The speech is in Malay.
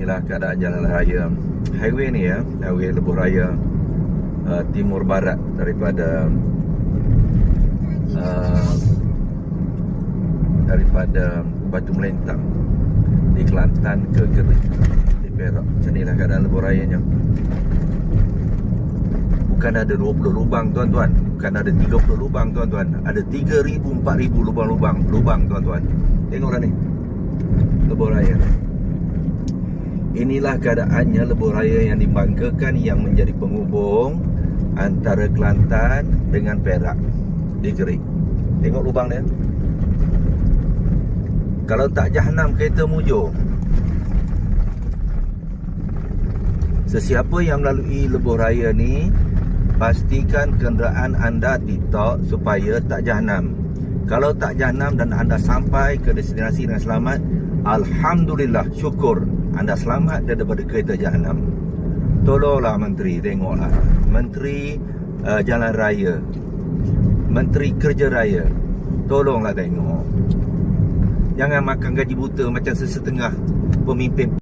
inilah keadaan jalan raya. Highway ni ya highway Lebuh Raya uh, timur barat daripada uh, daripada Batu Melentang di Kelantan ke Gerik di Perak. Macam inilah keadaan Lebuh Rayanya. Bukan ada 20 lubang tuan-tuan. Bukan ada 30 lubang tuan-tuan. Ada 3000 4000 lubang-lubang lubang tuan-tuan. Tengoklah ni. Lebuh Raya Inilah keadaannya lebuh raya yang dibanggakan yang menjadi penghubung antara Kelantan dengan Perak di Gerik. Tengok lubang dia. Kalau tak jahanam kereta mujur. Sesiapa yang melalui lebuh raya ni pastikan kenderaan anda TikTok supaya tak jahanam. Kalau tak jahanam dan anda sampai ke destinasi dengan selamat, alhamdulillah syukur anda selamat daripada kereta jahanam. Tolonglah menteri tengoklah. Menteri uh, Jalan Raya. Menteri Kerja Raya. Tolonglah tengok. Jangan makan gaji buta macam sesetengah pemimpin